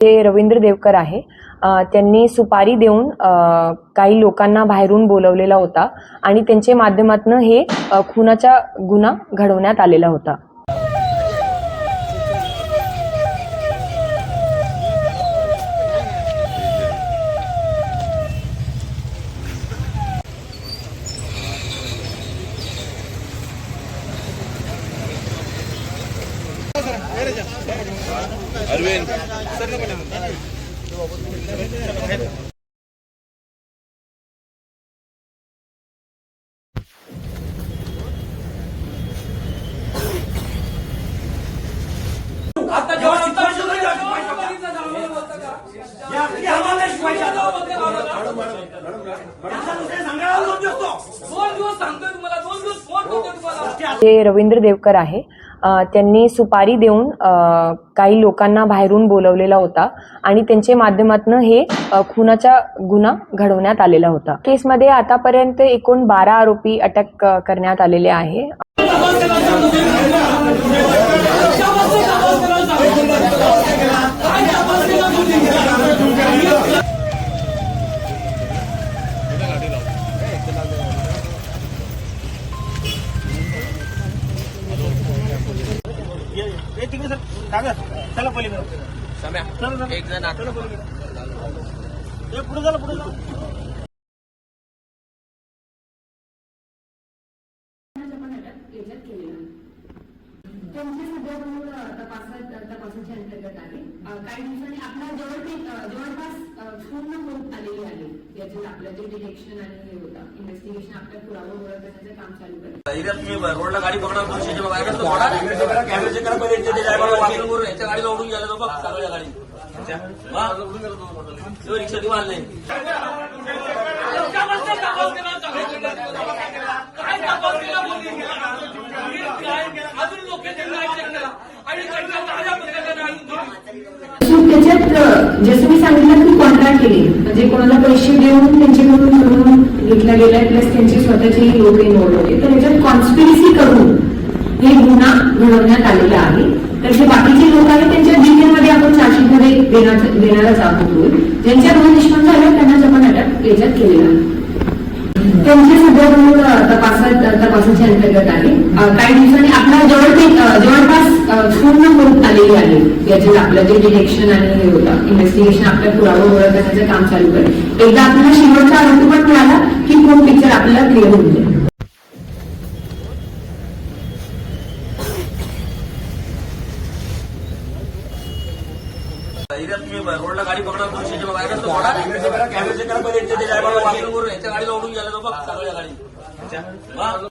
जे रवींद्र देवकर आहे त्यांनी सुपारी देऊन काही लोकांना बाहेरून बोलवलेला होता आणि त्यांच्या माध्यमातून हे खुनाचा गुन्हा घडवण्यात आलेला होता. तुम्हाला जे रवींद्र देवकर आहे अ, त्यांनी सुपारी देऊन काही लोकांना बाहेरून बोलवलेला होता आणि त्यांच्या माध्यमातून हे खुनाचा गुन्हा घडवण्यात आलेला होता. केसमध्ये आतापर्यंत एकूण बारा आरोपी अटक करण्यात आलेले आहे. हे तिकडे सर कागद चला पलीकडे. एक जण चला पलीकडे. हे पुढे झालं पुढे झालं त्यांचे सध्या मूळ तपासात तपासाच्या अंतर्गत आहे. अ, काही दिवसांनी आपला जवळपास अ, जवळपास अ, पूर्ण याच्यात आपलं जे डिटेक्शन आणि हे होतं इन्व्हेस्टिगेशन आपल्या पुरावा गोळा करण्याचं काम चालू तुम्ही रोडला गाडी पकडा पुरुषाच्या बाहेर तो मोडा कॅमेरे चेक करा पहिले यांच्या त्याच्या गाडीला गाडीला ओढून गेला तो बघ सगळ्या गाडी? तो रिक्षा देऊन आणले आणि जसं मी सांगितलं की कॉन्ट्रॅक्ट केले म्हणजे कोणाला पैसे देऊन त्यांच्याकडून म्हणून घेतला गेलाय प्लस त्यांचे स्वतःचे लोक इन्व्हॉल्व होते तर याच्यात कॉन्स्पिरसी करून हे गुन्हा घडवण्यात आलेला आहे. तर जे बाकीचे लोक आहेत त्यांच्या जिल्ह्यामध्ये आपण चार्जशीटमध्ये देण्याला देणारच आहोत. ज्यांच्या गुन्हा निष्पन्न झाले त्यांनाच आपण अटक याच्यात केलेला आहे. त्यांची सध्या दोन तपासात तपासाच्या अंतर्गत आहे. काही दिवसांनी आपला जवळपास जवळपास पूर्ण होत आलेली आहे. याच्यात आपलं जे डिटेक्शन आणि हे होतं इन्व्हेस्टिगेशन आपल्या पुरावा गोळा करण्याचं काम चालू आहे. एकदा आपल्याला शेवटचा आरोपी पण मिळाला की पूर्ण पिक्चर आपल्याला क्लिअर होऊन जाईल एरियात तुम्ही रोडला गाडी पकडा पुरुषाच्या बाहेर चेक करा पहिले गाडीला याच्या गाडीला ओढून गेला तो बघ सगळ्या गाडी